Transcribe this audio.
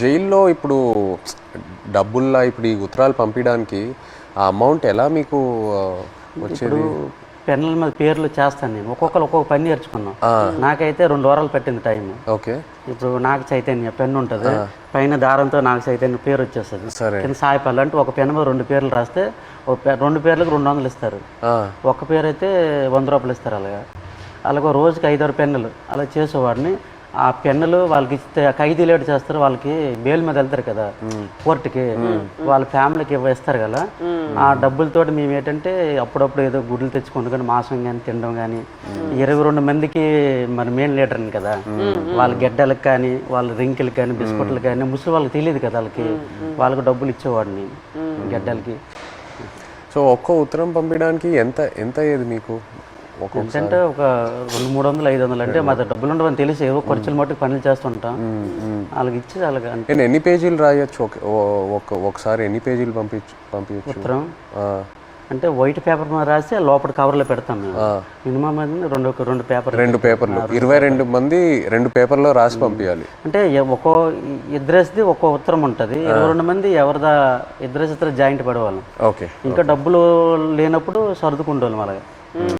జైల్లో ఇప్పుడు డబ్బుల్లా ఇప్పుడు ఈ ఉత్తరాలు పంపించడానికి ఆ అమౌంట్ ఎలా మీకు వచ్చేది? పెన్నుల మీద పేర్లు చేస్తాను నేను. ఒక్కొక్కరు ఒక్కొక్క పని నేర్చుకున్నాం. నాకైతే రెండు వారాలు పట్టింది టైం ఓకే. ఇప్పుడు నాకు చైతన్య పెన్ను ఉంటుంది. పైన దారంతో నాకు చైతన్య పేరు వచ్చేస్తుంది. సరే. కింద సాయిపల్లి అంటే ఒక పెన్ మీద రెండు పేర్లు రాస్తే రెండు పేర్లకు రెండు వందలు ఇస్తారు. ఒక పేరు అయితే వంద రూపాయలు ఇస్తారు అలాగా. అలాగే రోజుకి ఐదారు పెన్నులు అలా చేసేవాడిని. ఆ పెన్నులు వాళ్ళకి ఇస్తే ఖైదీలు ఏడు చేస్తారు వాళ్ళకి బెయిల్ మీద వెళ్తారు కదా కోర్టుకి. వాళ్ళ ఫ్యామిలీకి ఇస్తారు కదా. ఆ డబ్బులతోటి మేము ఏంటంటే అప్పుడప్పుడు ఏదో గుడ్లు తెచ్చుకుంటూ కానీ మాంసం కానీ తినడం కానీ ఇరవై రెండు మందికి మరి మెయిన్ లీడర్ని కదా. వాళ్ళ గెడ్డలకు కానీ వాళ్ళ రింకిలకు కానీ బిస్కెట్లకు కానీ ముసలి వాళ్ళకి తెలియదు కదా వాళ్ళకి. వాళ్ళకి డబ్బులు ఇచ్చేవాడిని గెడ్డలకి. సో ఒక్క ఉత్తరం పంపించడానికి ఎంత ఎంత అయ్యేది మీకు? ఎంతంటే ఒక రెండు మూడు వందలు ఐదు వందలు అంటే మా డబ్బులు ఉండవని తెలిసి ఏవో ఖర్చులు మట్టుకు పనులు చేస్తుంటాం. వాళ్ళకి ఇచ్చి వాళ్ళకి అంటే నేను ఎన్ని పేజీలు రాయొచ్చు? ఒకసారి ఎన్ని పేజీలు పంపించు పంపించచ్చు? ఉత్తరం. అంటే వైట్ పేపర్ మీద రాసి లోపల కవర్లో పెడతాం మేము. మినిమం రెండు రెండు పేపర్ రెండు పేపర్లు. ఇరవై రెండు మంది రెండు పేపర్లో రాసి పంపించాలి అంటే ఒక్కో ఇద్దరేసిది ఒక్కో ఉత్తరం ఉంటుంది. ఇరవై రెండు మంది ఎవరిదా ఇద్దరేసి ఇద్దరు జాయింట్ పడేవాళ్ళం. ఓకే ఇంకా డబ్బులు లేనప్పుడు సర్దుకుంటాం అలాగా.